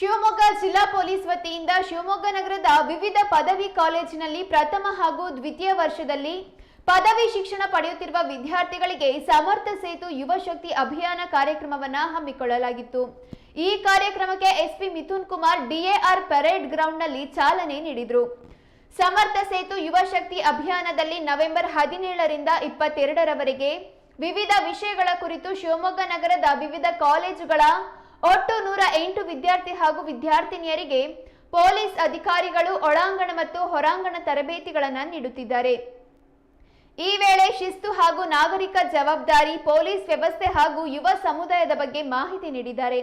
ಶಿವಮೊಗ್ಗ ಜಿಲ್ಲಾ ಪೊಲೀಸ್ ವತಿಯಿಂದ ಶಿವಮೊಗ್ಗ ನಗರದ ವಿವಿಧ ಪದವಿ ಕಾಲೇಜಿನಲ್ಲಿ ಪ್ರಥಮ ಹಾಗೂ ದ್ವಿತೀಯ ವರ್ಷದಲ್ಲಿ ಪದವಿ ಶಿಕ್ಷಣ ಪಡೆಯುತ್ತಿರುವ ವಿದ್ಯಾರ್ಥಿಗಳಿಗೆ ಸಮರ್ಥ ಸೇತು ಯುವ ಶಕ್ತಿ ಅಭಿಯಾನ ಕಾರ್ಯಕ್ರಮವನ್ನ ಹಮ್ಮಿಕೊಳ್ಳಲಾಗಿತ್ತು. ಈ ಕಾರ್ಯಕ್ರಮಕ್ಕೆ SP Mithun Kumar, DAR parade ಗ್ರೌಂಡ್ನಲ್ಲಿ ಚಾಲನೆ ನೀಡಿದರು. ಸಮರ್ಥ ಸೇತು ಯುವ ಶಕ್ತಿ ಅಭಿಯಾನದಲ್ಲಿ ನವೆಂಬರ್ ಹದಿನೇಳರಿಂದ ಇಪ್ಪತ್ತೆರಡರವರೆಗೆ ವಿವಿಧ ವಿಷಯಗಳ ಕುರಿತು ಶಿವಮೊಗ್ಗ ನಗರದ ವಿವಿಧ ಕಾಲೇಜುಗಳ ಒಟ್ಟು ನೂರ ಎಂಟು ವಿದ್ಯಾರ್ಥಿ ಹಾಗೂ ವಿದ್ಯಾರ್ಥಿನಿಯರಿಗೆ ಪೊಲೀಸ್ ಅಧಿಕಾರಿಗಳು ಒಳಾಂಗಣ ಮತ್ತು ಹೊರಾಂಗಣ ತರಬೇತಿಗಳನ್ನು ನೀಡುತ್ತಿದ್ದಾರೆ. ಈ ವೇಳೆ ಶಿಸ್ತು ಹಾಗೂ ನಾಗರಿಕ ಜವಾಬ್ದಾರಿ ಪೊಲೀಸ್ ವ್ಯವಸ್ಥೆ ಹಾಗೂ ಯುವ ಸಮುದಾಯದ ಬಗ್ಗೆ ಮಾಹಿತಿ ನೀಡಿದ್ದಾರೆ.